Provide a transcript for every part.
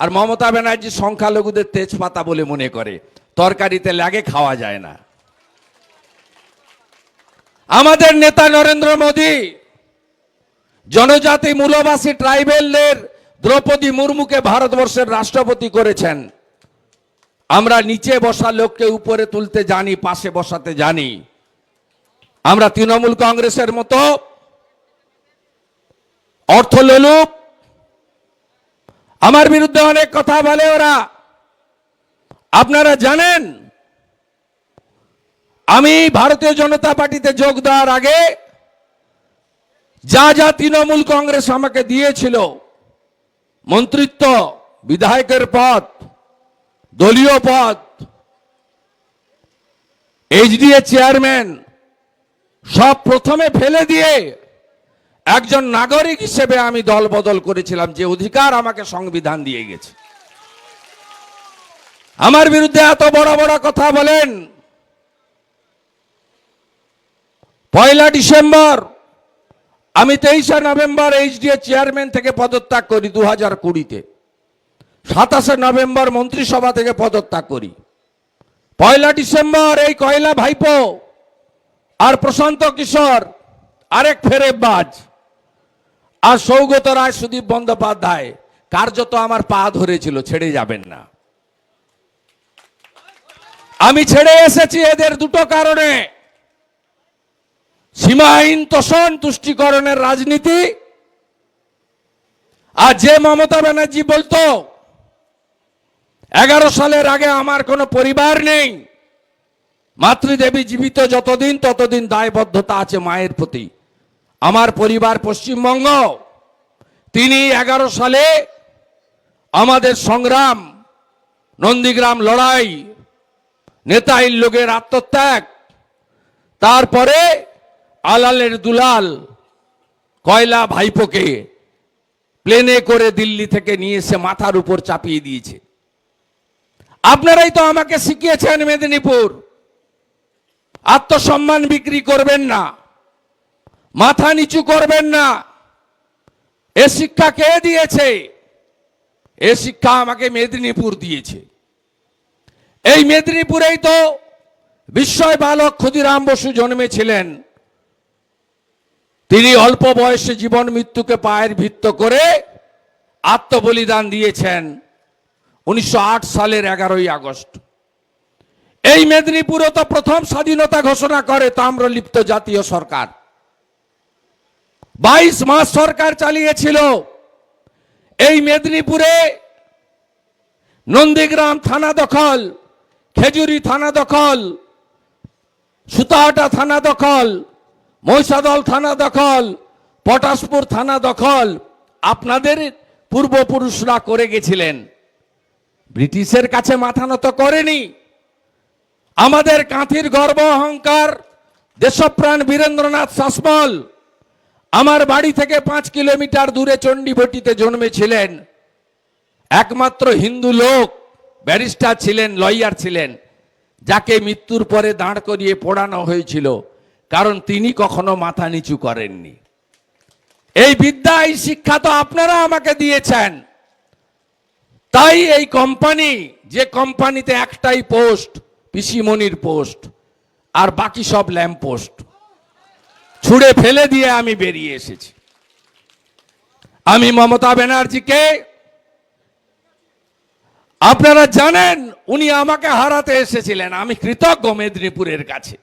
আর মমতা ব্যানার্জি সংখ্যালঘুদের তেজপাতা বলে মনে করে। তরকারিতে লাগে, খাওয়া যায় না। আমাদের নেতা নরেন্দ্র মোদী, জনজাতি মূলবাসী ট্রাইবেলদের দ্রৌপদী মুর্মুকে ভারতবর্ষের রাষ্ট্রপতি করেছেন। আমরা নিচে বসা লোককে উপরে তুলতে জানি, পাশে বসাতে জানি। আমরা তৃণমূল কংগ্রেসের মতো অর্থলোলুপ আমার বিরুদ্ধে অনেক কথা বলে ওরা। আপনারা জানেন, আমি ভারতীয় জনতা পার্টিতে যোগ দেওয়ার আগে যা যা তৃণমূল কংগ্রেস আমাকে দিয়েছিল, মন্ত্রিত্ব, বিধায়কের পদ, দলীয় পদ, এইচডিএ চেয়ারম্যান, সব প্রথমে ফেলে দিয়ে একজন নাগরিক হিসেবে আমি দল বদল করেছিলাম, যে অধিকার আমাকে সংবিধান দিয়ে গেছে। আমার বিরুদ্ধে এত বড় বড় কথা বলেন। পয়লা ডিসেম্বর, আমি তেইশে নভেম্বর এইচডিএ চেয়ারম্যান থেকে পদত্যাগ করি দু হাজার কুড়িতে। সাতাশে নভেম্বর মন্ত্রিসভা থেকে পদত্যাগ করি। পয়লা ডিসেম্বর এই কয়লা ভাইপো আর প্রশান্ত কিশোর, আরেক ফেরেবাজ আর সৌগত রায় সুদীপ বন্দ্যোপাধ্যায়, কার্যত আমার পা ধরেছিল, ছেড়ে যাবেন না। আমি ছেড়ে এসেছি এদের দুটো কারণে। সীমাহীন তোষণ তুষ্টিকরণের রাজনীতি। আর যে মমতা ব্যানার্জি বলতো, এগারো সালের আগে আমার কোনো পরিবার নেই। মাতৃদেবী জীবিত যতদিন, ততদিন দায়বদ্ধতা আছে মায়ের প্রতি। আমার পরিবার পশ্চিমবঙ্গ, তিনি এগারো সালে আমাদের সংগ্রাম, নন্দীগ্রাম লড়াই, নেতাইল লোকের আত্মত্যাগ, তারপরে আলালের দুলাল কয়লা ভাইপোকে প্লেনে করে দিল্লি থেকে নিয়ে এসে মাথার উপর চাপিয়ে দিয়েছে। আপনারাই তো আমাকে শিখিয়েছেন মেদিনীপুর। আত্মসম্মান বিক্রি করবেন না। মাথা নিচু করবেন না। এ শিক্ষা কে দিয়েছে? এ শিক্ষা আমাকে মেদিনীপুর দিয়েছে। এই মেদিনীপুরেই তো বিস্ময় বালক ক্ষুদিরাম বসু জন্মেছিলেন। তিনি অল্প বয়সে জীবন মৃত্যুকে পায়ের ভিত্ত করে আত্মবলিদান দিয়েছেন উনিশশো আট সালের এগারোই আগস্ট। এই মেদিনীপুরে তো প্রথম স্বাধীনতা ঘোষণা করে তাম্রলিপ্ত জাতীয় সরকার। বাইশ মাস সরকার চালিয়েছিল। এই মেদিনীপুরে নন্দীগ্রাম থানা দখল, খেজুরি থানা দখল, সুতাহাটা থানা দখল, মহিষাদল থানা দখল, পটাশপুর থানা দখল, আপনাদের পূর্বপুরুষরা করে গেছিলেন। ব্রিটিশের কাছে মাথা নত করেনি। আমাদের কাঁথির গর্ব, অহংকার, দেশপ্রাণ বীরেন্দ্রনাথ শাসমল আমার বাড়ি থেকে পাঁচ কিলোমিটার দূরে চণ্ডীবটিতে জন্মেছিলেন একমাত্র হিন্দু লোক, ব্যারিস্টার ছিলেন, লয়ার ছিলেন, যাকে মৃত্যুর পরে দাঁড় করিয়ে পোড়ানো হয়েছিল, কারণ তিনি কখনো মাথা নিচু করেননি। এই বিদ্যা, এই শিক্ষা তো আপনারা আমাকে দিয়েছেন। তাই এই কোম্পানি, যে কোম্পানিতে একটাই পোস্ট পিসিমনির পোস্ট, আর বাকি সব ল্যাম্প পোস্ট ছুঁড়ে ফেলে দিয়ে আমি বেরিয়ে এসেছি। আমি মমতা ব্যানার্জিকে, আপনারা জানেন, উনি আমাকে হারাতে এসেছিলেন। আমি কৃতজ্ঞ মেদিনীপুরের কাছে।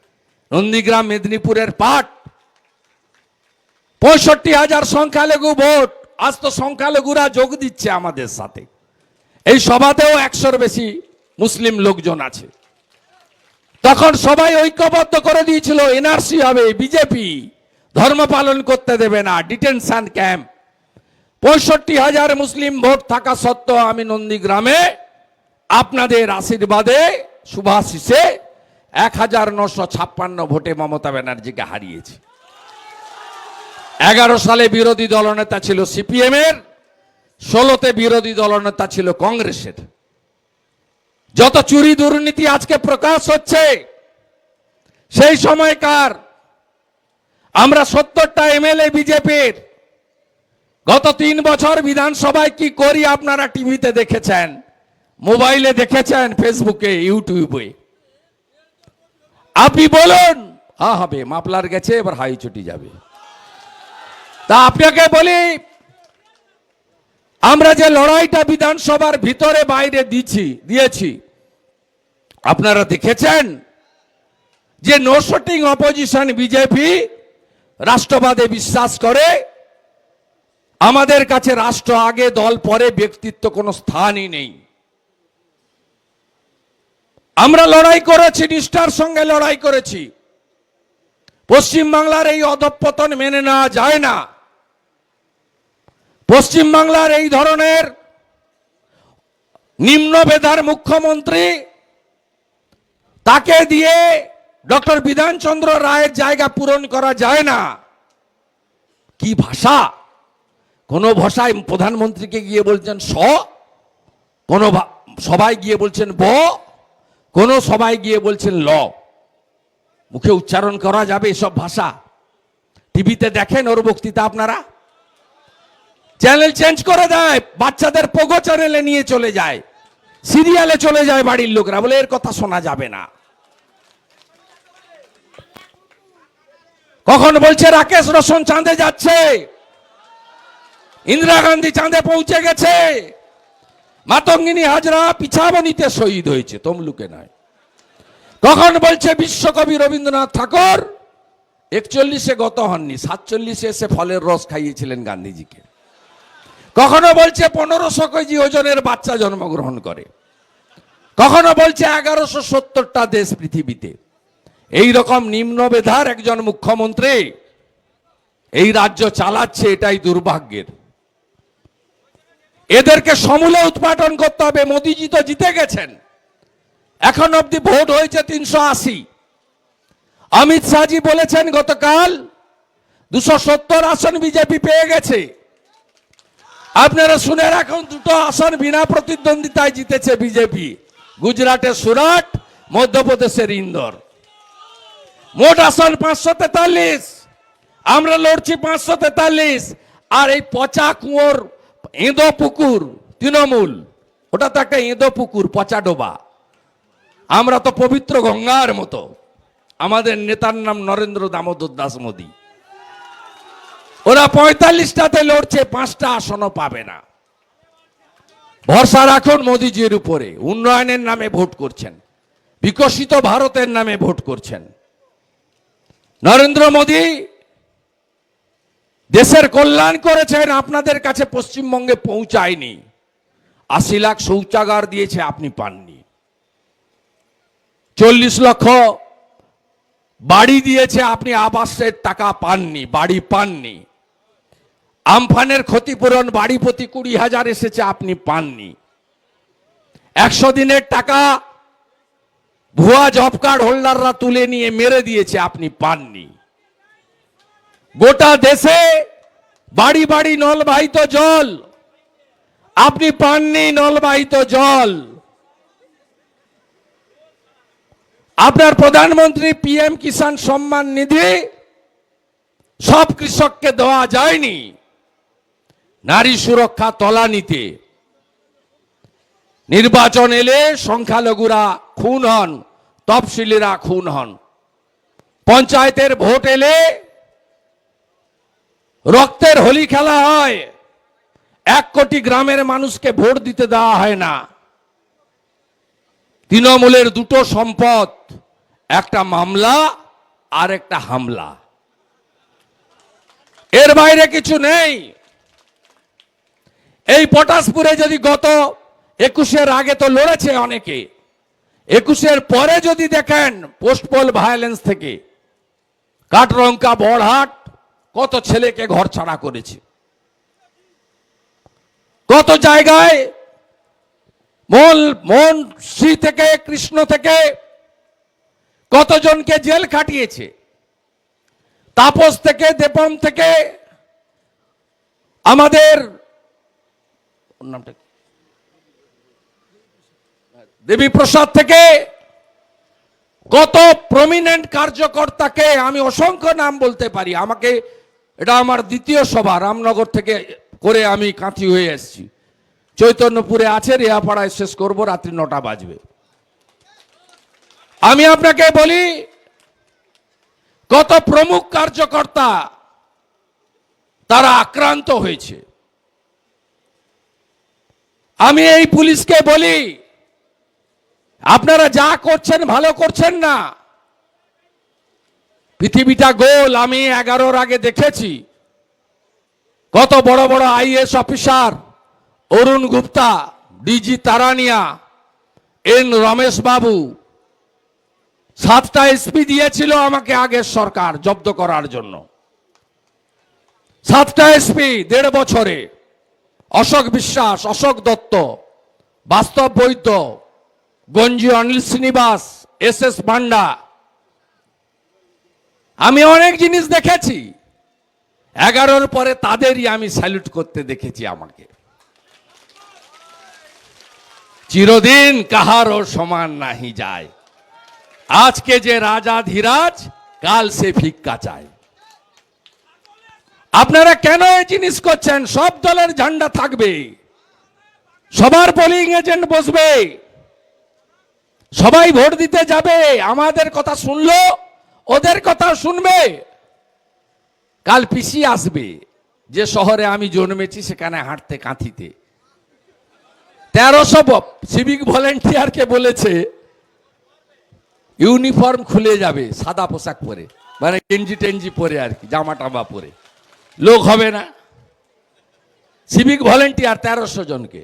নন্দীগ্রাম মেদিনীপুরের পাট। পঁয়ষট্টি হাজার সংখ্যালঘু ভোট। আজ তো সংখ্যালঘুরা যোগ দিচ্ছে আমাদের সাথে। এই সভাতেও একশোর বেশি মুসলিম লোকজন আছে। তখন সবাই ঐক্যবদ্ধ করে দিয়েছিল এনআরসি হবে বিজেপি ধর্ম পালন করতে দেবে না ডিটেনশন ক্যাম্প পঁয়ষট্টি হাজার মুসলিম ভোট থাকা সত্ত্বেও আমি নন্দীগ্রামে আপনাদের আশীর্বাদে শুভাশিসে এক হাজার নশো ছাপ্পান্ন ভোটে মমতা ব্যানার্জিকে হারিয়েছি। এগারো সালে বিরোধী দলনেতা ছিল সিপিএম এর ষোলোতে বিরোধী দলনেতা ছিল কংগ্রেসের। যত চুরি দুর্নীতি আজকে প্রকাশ হচ্ছে, সেই সময়কার আমরা সত্তরটা এমএলএ বিজেপির গত তিন বছর বিধানসভায় কি করি আপনারা টিভিতে দেখেছেন? মোবাইলে দেখেছেন, ফেসবুকে, ইউটিউবে। আপনি বলুন হ্যাঁ হবে মাপলার গেছে, এবার হাই চটি যাবে। তা আপনাকে বলি আমরা যে লড়াইটা বিধানসভার ভিতরে বাইরে দিচ্ছি দিয়েছি, আপনারা দেখেছেন যে নো শুটিং অপোজিশন বিজেপি রাষ্ট্রবাদে বিশ্বাস করে। আমাদের কাছে রাষ্ট্র আগে, দল পরে, ব্যক্তিত্ব কোনো স্থানই নেই। আমরা লড়াই করেছি, নিষ্ঠার সঙ্গে লড়াই করেছি। পশ্চিমবাংলার এই অধঃপতন মেনে নেওয়া যায় না। পশ্চিমবাংলার এই ধরনের নিম্ন বেধার মুখ্যমন্ত্রী তাকে দিয়ে ডক্টর বিধানচন্দ্র রায়ের জায়গা পূরণ করা যায় না। কি ভাষা? কোন ভাষায় প্রধানমন্ত্রীকে গিয়ে বলছেন স, কোন সবাই গিয়ে বলছেন ব, কোন সবাই গিয়ে বলছেন ল। মুখে উচ্চারণ করা যাবে এসব ভাষা? টিভিতে দেখেন ওর বক্তৃতা আপনারা? চ্যানেল চেঞ্জ করে দেয়, বাচ্চাদের পোগো চ্যানেলে নিয়ে চলে যায়, সিরিয়ালে চলে যায় বাড়ির লোকরা, বলে এর কথা শোনা যাবে না। কখন বলছে, রাকেশ রোশন চাঁদে যাচ্ছে, ইন্দিরা গান্ধী চাঁদে পৌঁছে গেছে, মাতঙ্গিনী হাজরা পিছাবনিতে শহীদ হয়েছে, তমলুকে নয়। কখন বলছে, বিশ্বকবি রবীন্দ্রনাথ ঠাকুর, একচল্লিশে গত হননি, সাতচল্লিশে এসে ফলের রস খাইয়েছিলেন গান্ধীজিকে। কখনো বলছে পনেরোশো কেজি ওজনের বাচ্চা জন্মগ্রহণ করে। কখনো বলছে এগারোশো সত্তরটা দেশ পৃথিবীতে। এই রকম নিম্ন বেধার একজন মুখ্যমন্ত্রী এই রাজ্য চালাচ্ছে, এটাই দুর্ভাগ্যের। এদেরকে সমূলে উৎপাদন করতে হবে, মোদিজি তো জিতে গেছেন। এখন অবধি ভোট হয়েছে তিনশো আশি। অমিত শাহজি বলেছেন, গতকাল দুশো সত্তর আসন বিজেপি পেয়ে গেছে। আপনারা শুনে রাখুন, দুটো আসন বিনা প্রতিদ্বন্দ্বিতায় জিতেছে বিজেপি। গুজরাটের সুরাট, মধ্যপ্রদেশের ইন্দোর। মোট আসন পাঁচশো তেতাল্লিশ। আমরা লড়ছি পাঁচশো তেতাল্লিশ। আর এই পচা কুয়োর এঁদো পুকুর, তৃণমূল ওটা তো একটা এঁদো পুকুর, পচা ডোবা। আমরা তো পবিত্র গঙ্গার মতো। আমাদের নেতার নাম নরেন্দ্র দামোদর দাস মোদী। ওরা পঁয়তাল্লিশটাতে লড়ছে, পাঁচটা আসনও পাবে না। ভরসা রাখুন মোদিজির উপরে, উন্নয়নের নামে ভোট করছেন, বিকশিত ভারতের নামে ভোট করছেন। নরেন্দ্র মোদী, দেশের কল্যাণ করেছেন, আপনাদের কাছে পশ্চিমবঙ্গে পৌঁছায়নি। আশি লাখ শৌচাগার দিয়েছে, আপনি পাননি। চল্লিশ লক্ষ বাড়ি দিয়েছে, আপনি আবাসের টাকা পাননি, বাড়ি পাননি। আমফানের ক্ষতিপূরণ বাড়ি প্রতি কুড়ি হাজার এসেছে, আপনি পাননি। একশো দিনের টাকা ভুয়া জব কার্ড হোল্ডাররা তুলে নিয়ে মেরে দিয়েছে, আপনি পাননি। গোটা দেশে বাড়ি বাড়ি নলবাহিত জল। আপনি পাননি নলবাহিত জল। আপনার প্রধানমন্ত্রী পিএম কিষাণ সম্মান নিধি, সব কৃষককে দেওয়া যায়নি। নারী সুরক্ষা তলানিতে। নির্বাচন এলে সংখ্যালঘুরা খুন হন, তফসিলিরা খুন হন। পঞ্চায়েতের ভোট এলে রক্তের হোলি খেলা হয়। এক কোটি গ্রামের মানুষকে ভোট দিতে দেওয়া হয় না। তৃণমূলের দুটো সম্পদ, একটা মামলা আর একটা হামলা। এর বাইরে কিছু নেই। এই পটাশপুরে যদি গত একুশের আগে তো লড়েছে অনেকে, একুশের পরে যদি দেখেন পোস্টপোল ভায়োলেন্স থেকে কাটরঙ্কা বড়হাট, কত ছেলেকে ঘর ছাড়া করেছে। কত জায়গায় মন মন, শ্রী থেকে, কৃষ্ণ থেকে কতজনকে জেল খাটিয়েছে? তাপস থেকে, দেপম থেকে, আমাদের নামটা দেবী প্রসাদ থেকে কত প্রমিনেন্ট কার্যকর্তাকে আমি অসংখ্য নাম বলতে পারি। আমাকে এটা আমার দ্বিতীয় সভা, রামনগর থেকে করে আমি কাঁথি হয়ে এসেছি। চৈতন্যপুরে আছে, রেয়াপাড়ায় শেষ করব, রাত্রি নটা বাজবে। আমি আপনাকে বলি, কত প্রমুখ কার্যকর্তা তারা আক্রান্ত হয়েছে। আমি এই পুলিশকে বলি, আপনারা যা করছেন ভালো করছেন না। পৃথিবীটা গোল, আমি এগারোর আগে দেখেছি। কত বড় বড় IS officer, Arun Gupta, DG Tarania, N Ramesh Babu, সাতটা এসপি দিয়েছিল আমাকে আগের সরকার জব্দ করার জন্য। সাতটা এসপি, দেড় বছরে। অশোক বিশ্বাস, অশোক দত্ত, বাস্তব বৈদ্য, গঞ্জি অনিল শ্রীনিবাস, এস এস পান্ডা আমি অনেক জিনিস দেখেছি। এগারোর পরে তাদেরই আমি স্যালুট করতে দেখেছি আমাকে। চিরদিন কাহারও সমান নাহি যায়। আজকে যে রাজা ধীরাজ, কাল সে ভিক্ষা চায়। আপনারা কেন এই জিনিস করছেন? সব দলের ঝান্ডা থাকবে। সবার পোলিং এজেন্ট বসবে। সবাই ভোট দিতে যাবে। আমাদের কথা শুনলো, ওদের কথা শুনবে। কাল পিসি আসবে। যে শহরে আমি জন্মেছি, সেখানে হাঁটতে, কাঁথিতে। তেরোশো সিভিক ভলেন্টিয়ারকে বলেছে ইউনিফর্ম খুলে যাবে, সাদা পোশাক পরে। মানে গেঞ্জি টেঞ্জি পরে আর কি জামা টামা পরে। লোক হবে না। সিভিক ভলেন্টিয়ার তেরোশো জনকে।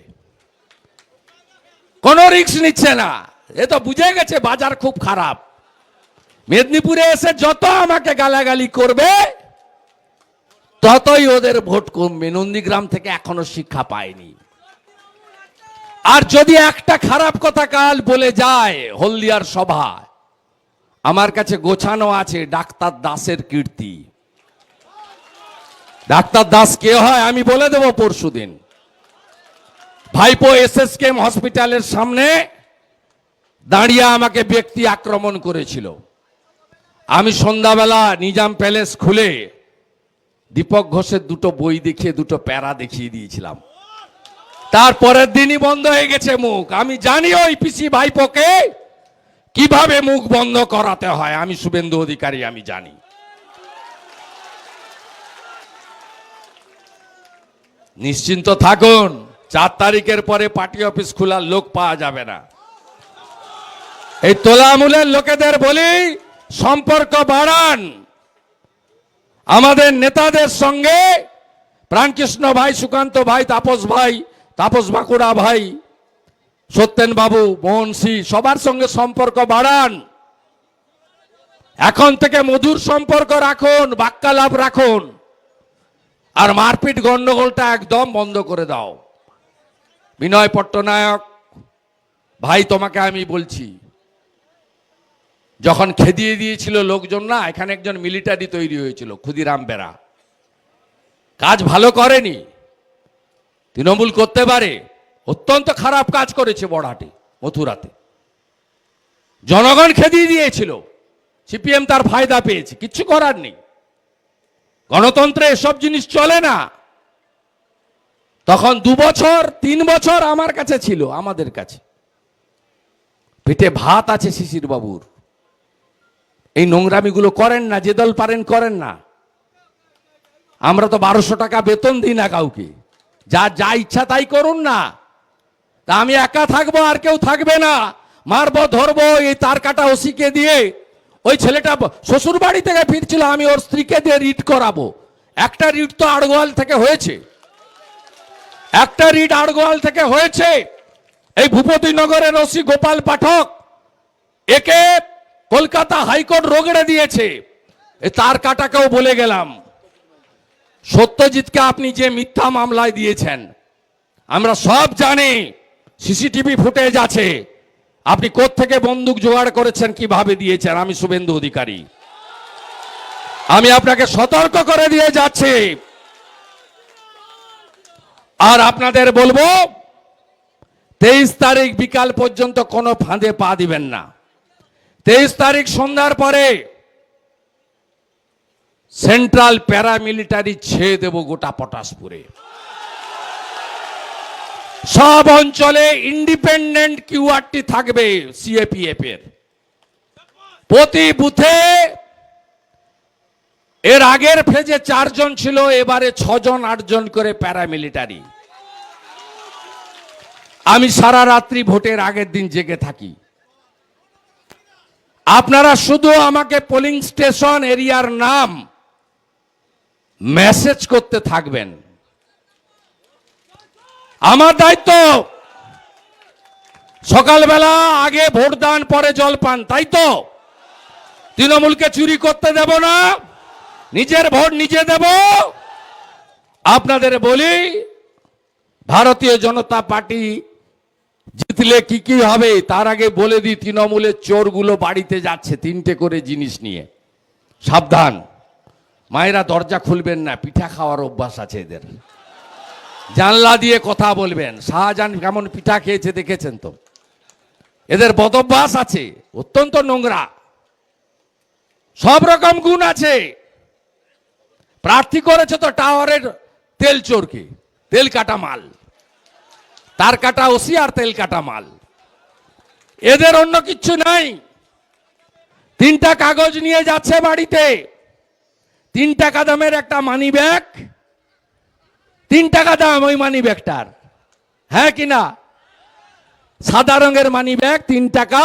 কোনো রিস্ক নিচ্ছে না। এ তো বুঝে গেছে বাজার খুব খারাপ। মেদিনীপুরে এসে যত আমাকে গালাগালি করবে, ততই ওদের ভোট কমবে। নন্দীগ্রাম থেকে এখনও শিক্ষা পায়নি। আর যদি একটা খারাপ কথা কাল বলে যায় হলদিয়ার সভা আমার কাছে গোছানো আছে ডাক্তার দাসের কীর্তি। ডাক্তার দাস কে হয় আমি বলে দেব পরশু দিন ভাইপো এস এস কেম হসপিটালের সামনে দাঁড়িয়ে আমাকে ব্যক্তি আক্রমণ করেছিল। আমি সন্ধ্যাবেলা নিজাম প্যালেস খুলে দীপক ঘোষের দুটো বই দেখিয়ে, দুটো প্যারা দেখিয়ে দিয়েছিলাম। তারপরের দিনই বন্ধ হয়ে গেছে মুখ। আমি জানি ওই পিসি ভাইপোকে কীভাবে মুখ বন্ধ করাতে হয়, আমি শুভেন্দু অধিকারী, আমি জানি। নিশ্চিন্ত থাকুন, চার তারিখের পরে পার্টি অফিস খোলার লোক পাওয়া যাবে না। এই তোলামূলের লোকেদের বলি, সম্পর্ক বাড়ান। আমাদের নেতাদের সঙ্গে প্রাণকৃষ্ণ ভাই, সুকান্ত ভাই, তাপস ভাই, তাপস বাঁকুড়া ভাই, সত্যেন বাবু, মোহন সি, সবার সঙ্গে সম্পর্ক বাড়ান। এখন থেকে মধুর সম্পর্ক রাখুন, বাক্যালাপ রাখুন। আর মারপিট গন্ডগোলটা একদম বন্ধ করে দাও। বিনয় পট্টনায়ক, ভাই তোমাকে আমি বলছি, যখন খেদিয়ে দিয়েছিল লোকজন না, এখানে একজন মিলিটারি তৈরি হয়েছিল, ক্ষুদিরাম বেরা। কাজ ভালো করেনি। তৃণমূল করতে পারে। অত্যন্ত খারাপ কাজ করেছে বড়হাটে, মথুরাতে। জনগণ খেদিয়ে দিয়েছিল। সিপিএম তার ফায়দা পেয়েছে, কিচ্ছু করার নেই। গণতন্ত্রে এসব জিনিস চলে না। তখন দু বছর, তিন বছর আমার কাছে ছিল, আমাদের কাছে। পেটে ভাত আছে শিশির বাবুর এই নোংরামিগুলো করেন না, যে দল পারেন করেন না। আমরা তো বারোশো টাকা বেতন দিই না কাউকে। যা যা ইচ্ছা তাই করুন না। তা আমি একা থাকব আর কেউ থাকবে না। মারবো, ধরবো, এই তার কাটা ওসিকে দিয়ে ওই ছেলেটা শ্বশুর বাড়ি থেকে ফিরছিল, আমি ওর স্ত্রীকে দিয়ে রিট করাবো। একটা রিট তো আড়গোয়াল থেকে হয়েছে। একটা রিট আড়গোয়াল থেকে হয়েছে। এই ভূপতি নগরের ওসি গোপাল পাঠক, একে কলকাতা হাইকোর্ট রোগড়ে দিয়েছে। তার কাটাকেও বলে গেলাম, সত্যজিৎকে আপনি যে মিথ্যা মামলায় দিয়েছেন, আমরা সব জানি, সিসিটিভি ফুটেজ আছে। আপনি থেকে বন্দুক জোগাড় করেছেন, কীভাবে দিয়েছেন? আমি শুভেন্দু অধিকারী। আমি আপনাকে সতর্ক করে দিয়ে যাচ্ছি। আর আপনাদের বলব, তেইশ তারিখ বিকাল পর্যন্ত কোনো ফাঁদে পা দিবেন না। তেইশ তারিখ সন্ধ্যার পরে সেন্ট্রাল প্যারামিলিটারি ছেয়ে দেব গোটা পটাশপুরে। সব অঞ্চলে ইন্ডিপেন্ডেন্ট কিউআরটি থাকবে সিএপিএফ এর প্রতি বুথে এর আগের ফেজে চারজন ছিল, এবারে ছজন, আটজন করে প্যারামিলিটারি। আমি সারা রাত্রি ভোটের আগের দিন জেগে থাকি। আপনারা শুধু আমাকে পোলিং স্টেশন এরিয়ার নাম মেসেজ করতে থাকবেন। আমার দায়িত্ব। সকালবেলা আগে ভোট দান পরে জল পান, তাই তো? তৃণমূলকে চুরি করতে দেব না, নিজের ভোট নিজে দেব। আপনাদের বলি, ভারতীয় জনতা পার্টি জিতলে কি কি হবে, তার আগে বলে দিই, তৃণমূলের চোরগুলো বাড়িতে যাচ্ছে তিনটে করে জিনিস নিয়ে। সাবধান। মায়েরা দরজা খুলবেন না, পিঠা খাওয়ার অভ্যাস আছে এদের। জানলা দিয়ে কথা বলবেন। শাহজাহান কেমন পিঠা খেয়েছে দেখেছেন তো? এদের বদভ্যাস আছে, অত্যন্ত নোংরা। সব রকম গুণ আছে। প্রার্থী করেছে তো টাওয়ারের তেল চোরকে, তেল কাটা মাল। তার কাটা ওসি আর তেল কাটা মাল। এদের অন্য কিচ্ছু নাই। তিনটা কাগজ নিয়ে যাচ্ছে বাড়িতে। তিন টাকা দামের একটা মানি ব্যাগ তিন টাকা দাম ওই মানি ব্যাগটার হ্যাঁ কি না? সাদা রঙের মানি ব্যাগ তিন টাকা।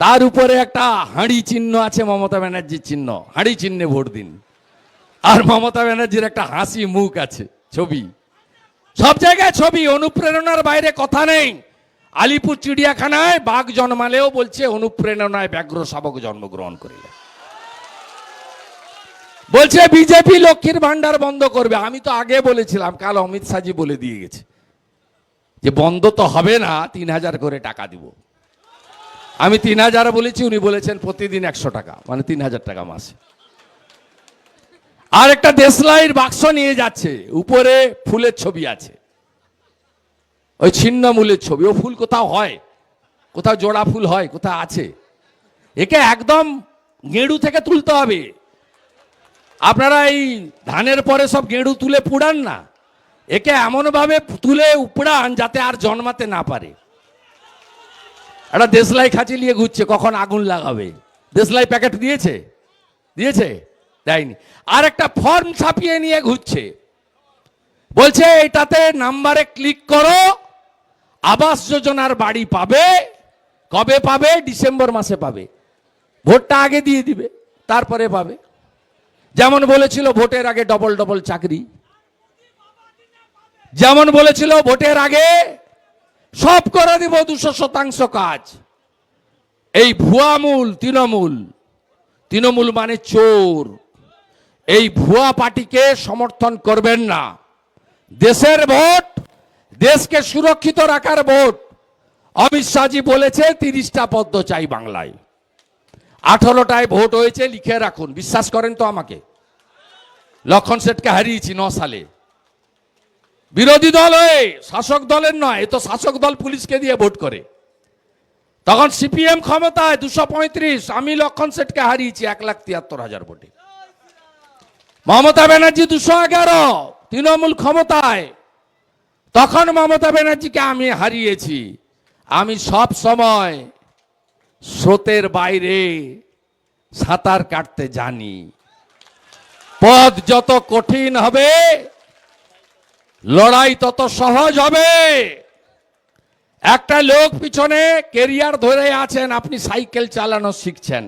তার উপরে একটা হাঁড়ি চিহ্ন আছে, মমতা ব্যানার্জির চিহ্ন। হাঁড়ি চিহ্নে ভোট দিন। আর মমতা ব্যানার্জির একটা হাসি মুখ আছে, ছবি। সব জায়গায় ছবি, অনুপ্রেরণার বাইরে কথা নেই। আলিপুর চিড়িয়াখানায় বাঘ জন্মালেও বলছে, অনুপ্রেরণায় ব্যাঘ্র শাবক জন্মগ্রহণ করিলে বলছে বিজেপি লক্ষ্মীর ভান্ডার বন্ধ করবে। আমি তো আগে বলেছিলাম, কাল অমিত শাহজি বলে দিয়ে গেছে। যে বন্ধ তো হবে না, তিন হাজার করে টাকা দিব। আমি তিন হাজার বলেছি, উনি বলেছেন প্রতিদিন একশো টাকা মানে তিন হাজার টাকা মাসে। আর একটা দেশলাইয়ের বাক্স নিয়ে যাচ্ছে, উপরে ফুলের ছবি আছে। ওই ছিন্নমূলের ছবি, ও ফুল কোথাও হয়? কোথাও জোড়া ফুল হয়, কোথাও আছে। একে একদম গেঁড়ু থেকে তুলতে হবে। আপনারা এই ধানের পরে সব গেঁড়ু তুলে পুড়ান না। একে এমনভাবে তুলে উপড়ান যাতে আর জন্মাতে না পারে। একটা দেশলাই খাঁচি নিয়ে ঘুরছে, কখন আগুন লাগাবে। দেশলাই প্যাকেট দিয়েছে? দিয়েছে? দেয়নি। আর একটা ফর্ম ছাপিয়ে নিয়ে ঘুরছে। বলছে এটাতে নাম্বারে ক্লিক করো, আবাস যোজনার বাড়ি পাবে, কবে পাবে? ডিসেম্বর মাসে পাবে। ভোটটা আগে দিয়ে দিবে, তারপরে পাবে। যেমন বলেছিল ভোটের আগে ডবল ডবল চাকরি, যেমন বলেছিল ভোটের আগে সব করে দিব দুশো শতাংশ কাজ। এই ভুয়ামূল তৃণমূল তৃণমূল মানে চোর। এই ভুয়া পার্টিকে সমর্থন করবেন না। দেশের ভোট, দেশকে সুরক্ষিত রাখার ভোট। অমিত শাহজি বলেছে তিরিশটা পদ্ম চাই বাংলায়। আঠারোটায় ভোট হয়েছে, লিখে রাখুন, বিশ্বাস করেন তো আমাকে। লক্ষণ সেটকে হারিয়েছি ন সালে। বিরোধী দল হয়ে, শাসক দলের নয়, এ তো শাসক দল পুলিশকে দিয়ে ভোট করে। তখন সিপিএম ক্ষমতায় দুশো পঁয়ত্রিশ, আমি লক্ষণ সেটকে হারিয়েছি এক লাখ তিয়াত্তর হাজার ভোটে। মমতা ব্যানার্জি দুশো এগারো, তৃণমূল ক্ষমতায়। তখন মমতা ব্যানার্জিকে আমি হারিয়েছি। আমি সব সময় স্রোতের বাইরে সাঁতার কাটতে জানি। পথ যত কঠিন হবে, লড়াই তত সহজ হবে। একটা লোক পিছনে কেরিয়ার ধরে আছেন, আপনি সাইকেল চালানো শিখছেন।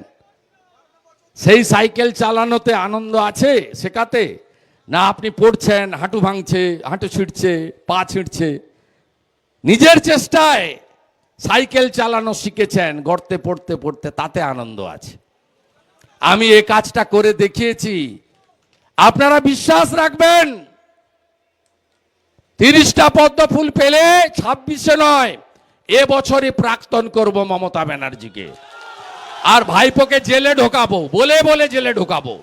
সেই সাইকেল চালানোতে আনন্দ আছে শেখাতে? না, আপনি পড়ছেন, হাঁটু ভাঙছে, হাঁটু ছিঁড়ছে, পা ছিঁড়ছে। নিজের চেষ্টায় সাইকেল চালানো শিখেছেন গড়তে পড়তে পড়তে তাতে আনন্দ আছে। আমি এ কাজটা করে দেখিয়েছি। আপনারা বিশ্বাস রাখবেন, তিরিশটা পদ্ম ফুল পেলে ছাব্বিশে নয়, এ বছরই প্রাক্তন করব মমতা ব্যানার্জিকে। আর ভাইপোকে জেলে ঢোকাবো, বলে বলে জেলে ঢোকাবো।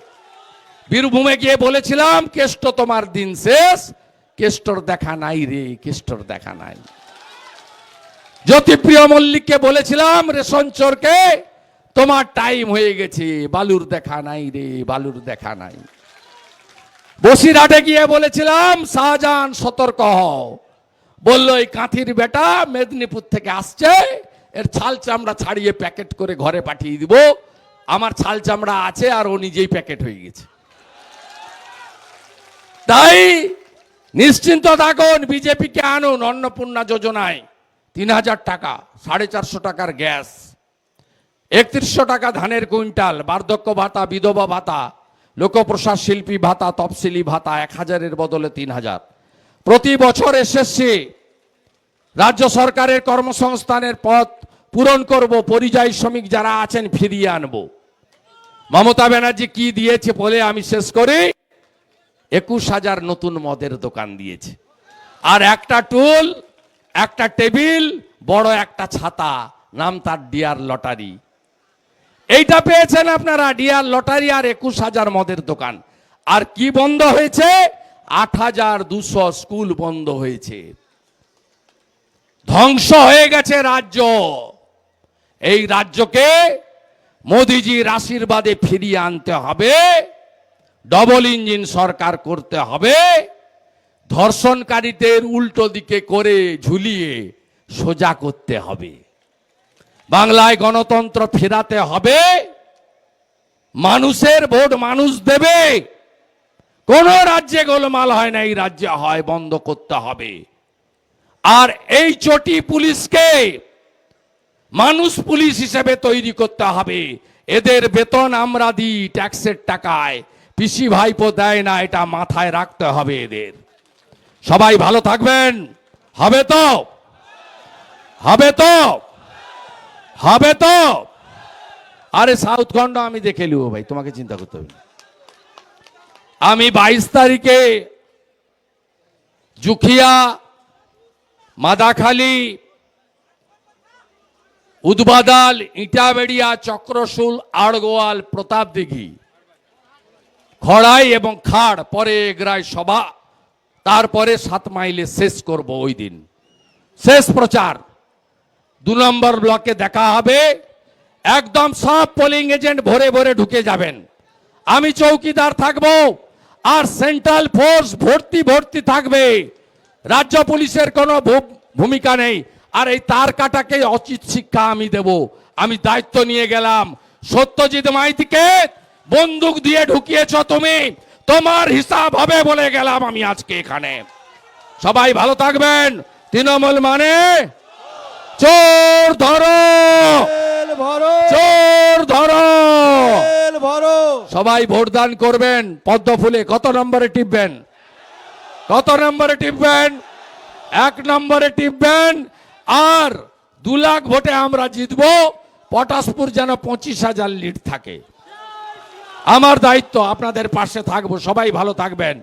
বীরভূমে গিয়ে বলেছিলাম, কেষ্ট তোমার দিন শেষ, কেষ্টর দেখা নাই রে, কেষ্টর দেখা নাই। জ্যোতিপ্রিয় মল্লিককে বলেছিলাম, রেশন চোরকে, তোমার টাইম হয়ে গেছে, বালুর দেখা নাই রে, বালুর দেখা নাই। বসিরহাটে গিয়ে বলেছিলাম, শাহজাহান, সতর্ক হও। বলল, এই কাঁথির বেটা মেদিনীপুর থেকে আসছে, এর ছাল চামড়া ছাড়িয়ে প্যাকেট করে ঘরে পাঠিয়ে দিব। আমার ছাল চামড়া আছে আর ও নিজেই প্যাকেট হয়ে গেছে। তাই নিশ্চিন্ত থাকুন, বিজেপিকে আনুন অন্নপূর্ণা যোজনায়। তিন হাজার টাকা, সাড়ে চারশো টাকার গ্যাস, একত্রিশশো টাকা ধানের কুইন্টাল, বার্ধক্য ভাতা, বিধবা ভাতা, লোকপ্রসাদ শিল্পী ভাতা, তফসিলি ভাতা, এক হাজারের বদলে তিন হাজার প্রতি বছর এসএসসি রাজ্য সরকারের কর্মসংস্থানের পথ পূরণ করব, পরিযায়ী শ্রমিক যারা আছেন ফিরিয়ে আনব। মমতা ব্যানার্জি কি দিয়েছে বলে আমি শেষ করি? একুশ হাজার নতুন মদের দোকান দিয়েছে। আর একটা টুল একটা টেবিল, বড় একটা ছাতা, নাম তার ডিয়ার লটারি। এইটা পেয়েছেন আপনারা, ডিয়ার লটারি আর একুশ হাজার মদের দোকান। আর কি বন্ধ হয়েছে? আট হাজার দুশো স্কুল বন্ধ হয়েছে। ধ্বংস হয়ে গেছে রাজ্য। এই রাজ্যকে মোদিজির আশীর্বাদে ফিরিয়ে আনতে হবে। ডবল ইঞ্জিন সরকার করতে হবে। ধর্ষণকারীদের উল্টো দিকে করে ঝুলিয়ে সোজা করতে হবে। বাংলায় গণতন্ত্র ফেরাতে হবে। মানুষের ভোট মানুষ দেবে। কোন রাজ্যে গোলমাল হয় না, এই রাজ্যে হয় বন্ধ করতে হবে। আর এই চটি পুলিশকে মানুষ পুলিশ হিসেবে তৈরি করতে হবে। এদের বেতন আমরা দিই ট্যাক্সের টাকায়। পিসি ভাইপো দেয় না, এটা মাথায় রাখতে হবে এদের। সবাই ভালো থাকবেন। হবে তো? হবে তো? হবে তো? আরে সাউথ খন্ড আমি দেখে লিব ভাই, তোমাকে চিন্তা করতে হবে আমি বাইশ তারিখে জুখিয়া, মাদাখালী, উদ্বাদাল, ইটাবেড়িয়া, চক্রশুল, আড়গোয়াল, প্রতাপ দিঘি। খড়াই এবং খাড়, পরে এগরায় সভা। তারপরে সাত মাইলে শেষ করব ওই দিন। শেষ প্রচার। দু নম্বর ব্লকে দেখা হবে, একদম সব পোলিং এজেন্ট ভরে ভরে ঢুকে যাবেন। আমি চৌকিদার থাকব আর সেন্ট্রাল ফোর্স ভর্তি ভর্তি থাকবে। রাজ্য পুলিশের কোনো ভূমিকা নেই। আর এই তার কাটাকে অচিত শিক্ষা আমি দেব। আমি দায়িত্ব নিয়ে গেলাম। সত্যজিৎ মাইতিকে বন্দুক দিয়ে ঢুকিয়েছ তুমি। তোমার হিসাব হবে বলে গেলাম আমি আজকে এখানে। সবাই ভালো থাকবেন। তৃণমূল মানে চোর ধরো। চোর ধরো। সবাই ভোটদান করবেন। পদ্ম ফুলে কত নম্বরে টিপবেন? কত নম্বরে টিপবেন? এক নম্বরে টিপবেন। আর দু লাখ ভোটে আমরা জিতবো। পটাশপুর যেন পঁচিশ হাজার লিড থাকে। আমার দায়িত্ব আপনাদের পাশে থাকব সবাই ভালো থাকবেন।